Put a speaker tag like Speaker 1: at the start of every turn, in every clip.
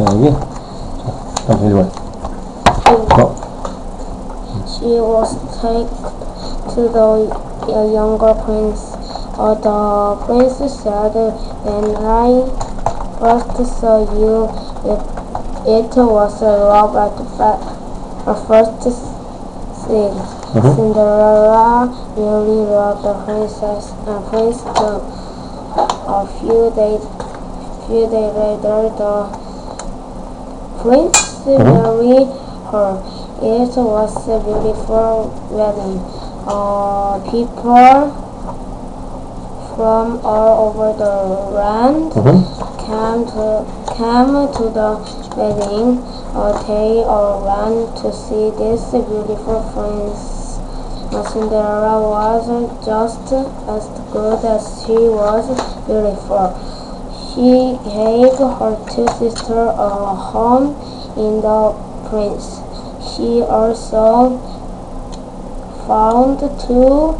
Speaker 1: She was taken to the younger prince. Uh, the prince said, when I first saw you, it, it was love at the first sight.
Speaker 2: Mm -hmm.
Speaker 1: Cinderella really loved the princess and prince too. A few days, few days later, the prince married her. It was a beautiful wedding. Uh, people from all over the land
Speaker 2: 음.
Speaker 1: came to came to the wedding. Uh, they all ran to see this beautiful prince. Cinderella was just as good as she was beautiful. She gave her two sisters a home in the prince. She also found two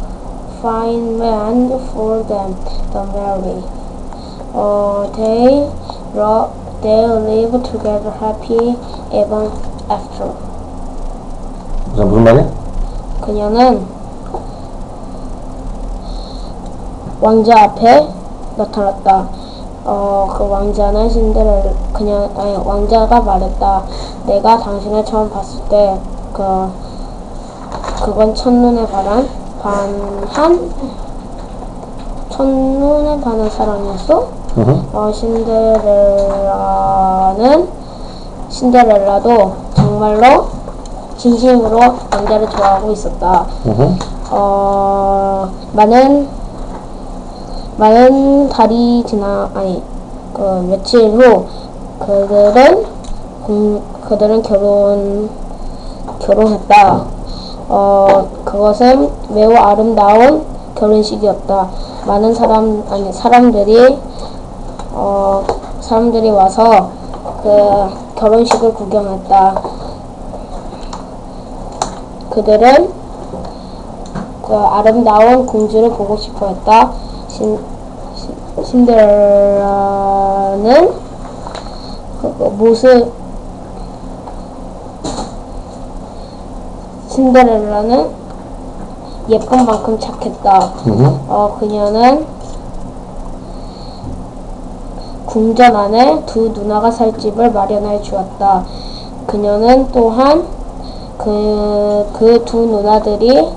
Speaker 1: fine men for them to marry. Uh, they, ro- they live together happy ever after.
Speaker 2: 자, 무슨 말이야?
Speaker 1: 그녀는 왕자 앞에 나타났다. 어, 그 왕자는 신데렐 그냥 아니 왕자가 말했다. 내가 당신을 처음 봤을 때 그 그건 첫눈에 반한 반한 첫눈에 반한 사랑이었어?
Speaker 2: 음.
Speaker 1: 어, 신데렐라는 신데렐라도 정말로 진심으로 남자를 좋아하고 있었다.
Speaker 2: 음.
Speaker 1: 어, 많은 많은 달이 지나 아니 그 며칠 후 그들은 공, 그들은 결혼 결혼했다. 어, 그것은 매우 아름다운 결혼식이었다. 많은 사람 아니 사람들이 어, 사람들이 와서 그 결혼식을 구경했다. 그들은 그 아름다운 공주를 보고 싶어 했다. 신, 신, 신데렐라는 그, 그 모습 신데렐라는 예쁜 만큼 착했다.
Speaker 2: 음.
Speaker 1: 어, 그녀는 궁전 안에 두 누나가 살 집을 마련해 주었다. 그녀는 또한 그, 그 두 누나들이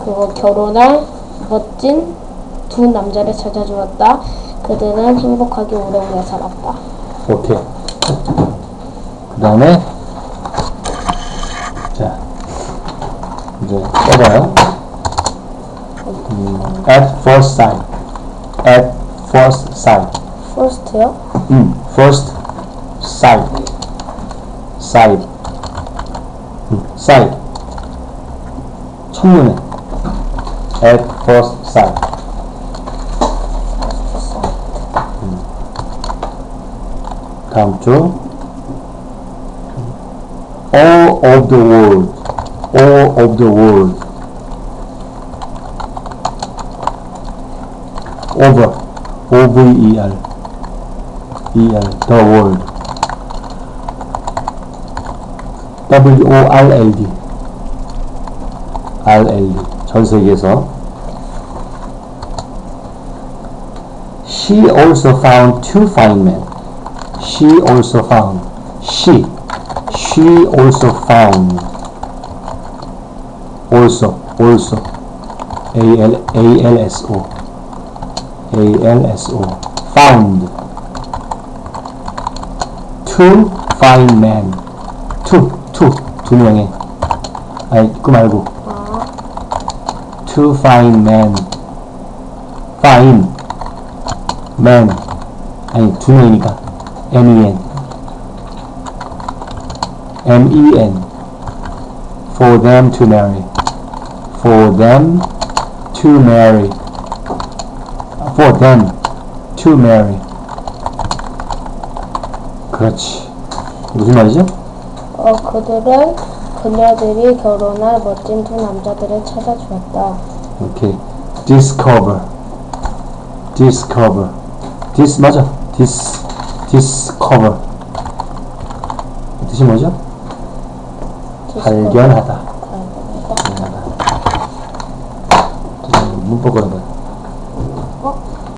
Speaker 1: 그거 결혼할 멋진 두 남자를 찾아주었다. 그들은 행복하게 오래오래 살았다.
Speaker 2: 오케이. 그 다음에, 자, 이제 써봐요. 음, at first sight. at first sight.
Speaker 1: First요?
Speaker 2: 음, first sight. sight. 음, sight. 첫눈에. at first sight. 다음 주 all of the world all of the world over o v e r e r the world w o r l d r l d 전 세계에서 she also found two fine men she also found she she also found also also a l a l s o a l s o found two fine men two two 두 명의 아니 그 말고
Speaker 1: 아,
Speaker 2: two fine men fine men 아니 두 명이니까 M-E-N M-E-N for them to marry for them to marry for them to marry 그렇지 무슨 말이죠?
Speaker 1: 어, 그들은 그녀들이 결혼할 멋진 두 남자들을 찾아주었다.
Speaker 2: 오케이 discover discover dis 맞아 dis discover
Speaker 1: 뜻이 뭐죠? 발견하다.
Speaker 2: 발견하다.
Speaker 1: 문법 어려워. 어?